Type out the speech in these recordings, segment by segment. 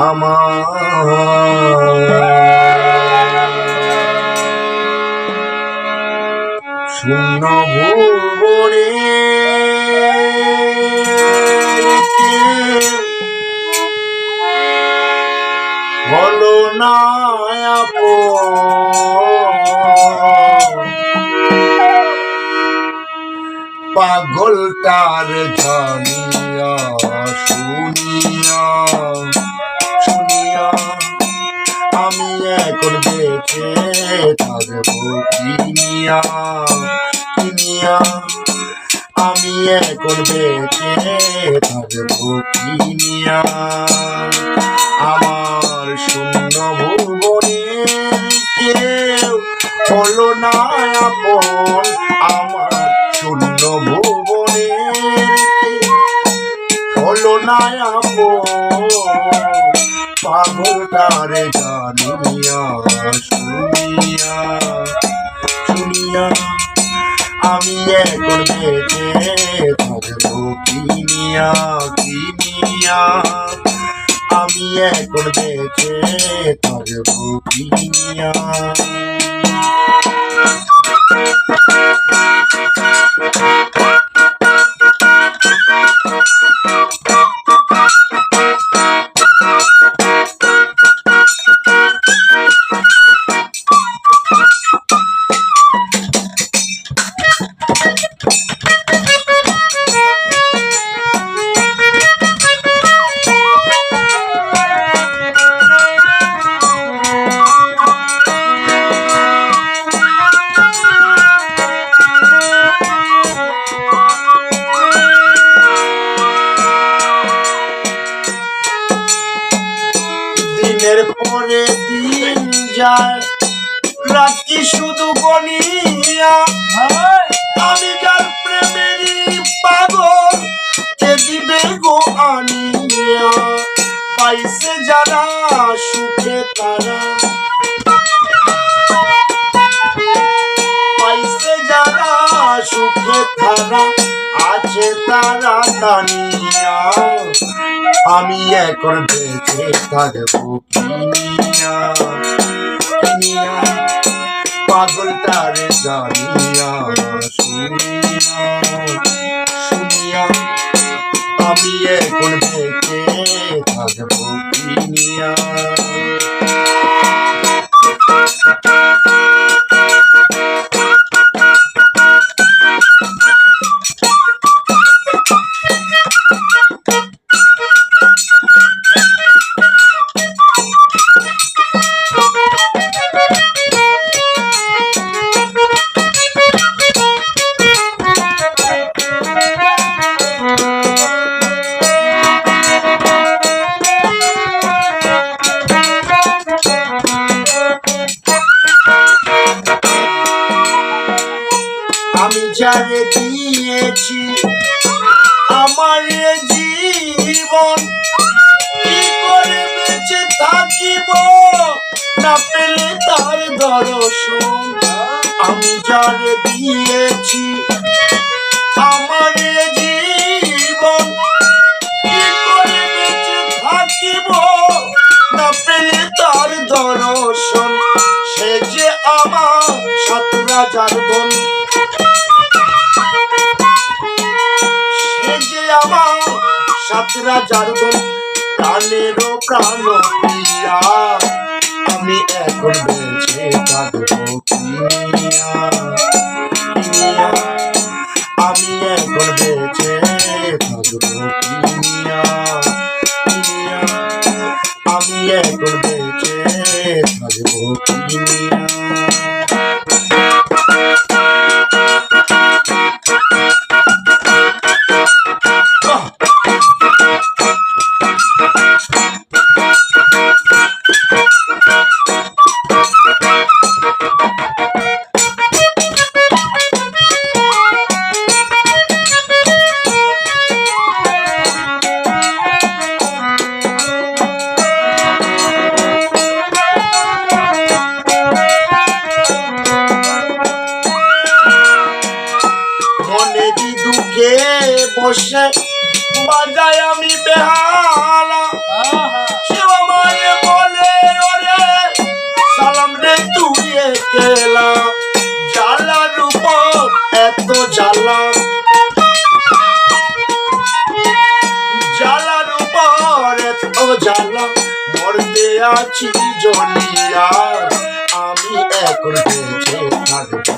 আমার শূন্য ভুবনে। পাগলটার জানিয়া বেঁচে থাকব কিনিয়া কিনিয়া, আমি এখন বেঁচে থাকব কিনিয়া। আমার শূন্য ভুবনে কেউ হলো না আপন শুনিয়া আমি এখন বেঁচে থাকব কিনিয়া কিনিয়া আমি এখন বেঁচে থাকব কিনিয়া পরে দিন যায়। রাত্রি শুধু গনিয়া আমি যার প্রেমেরই পাগল কে দিবে গো আনিয়া। পাইছে যারা সুখে তারা। পাইছে যারা সুখে তারা। আছে তারা তানিয়া আমি এখন বেঁচে থাকব কিনিয়া কিনিয়া পাগলটারে জানিয়া শুনিয়া। শুনিয়া, আমি এখন বেঁচে থাকব কিনিয়া যারে দিয়েছি। আমার জীবন কি করে বেঁচে থাকিব? না পেলে তার দর্শন। আমি যারে দিয়েছি, আমার আমার সাত রাজার প্রাণেরও প্রাণ প্রিয়া আমি এখন বেঁচে থাকব কিনিয়া বসে বাজায় আমি বেহালা। শিবা বলে ওরে সালাম রে তুই কেলা জালা রূপ এত জালা জ্বালার উপর এত জালা মরতে আছি জলিয়া। আমি এখন বেঁচে থাকব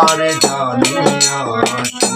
পাগল তারে জানিয়া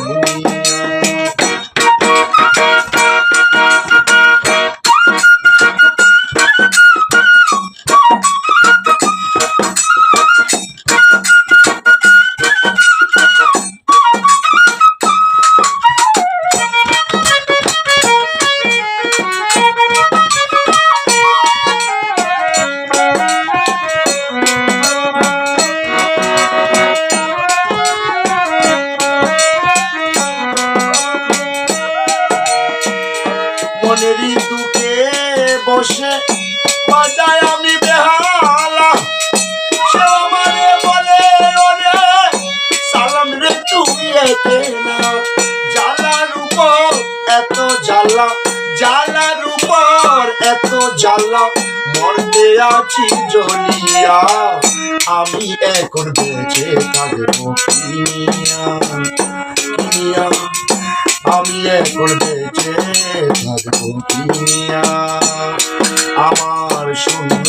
জ্বালা মরতে আছি জ্বলিয়া। আমি এখন বেঁচে থাকব আমি এখন বেঁচে থাকব আমার শূন্য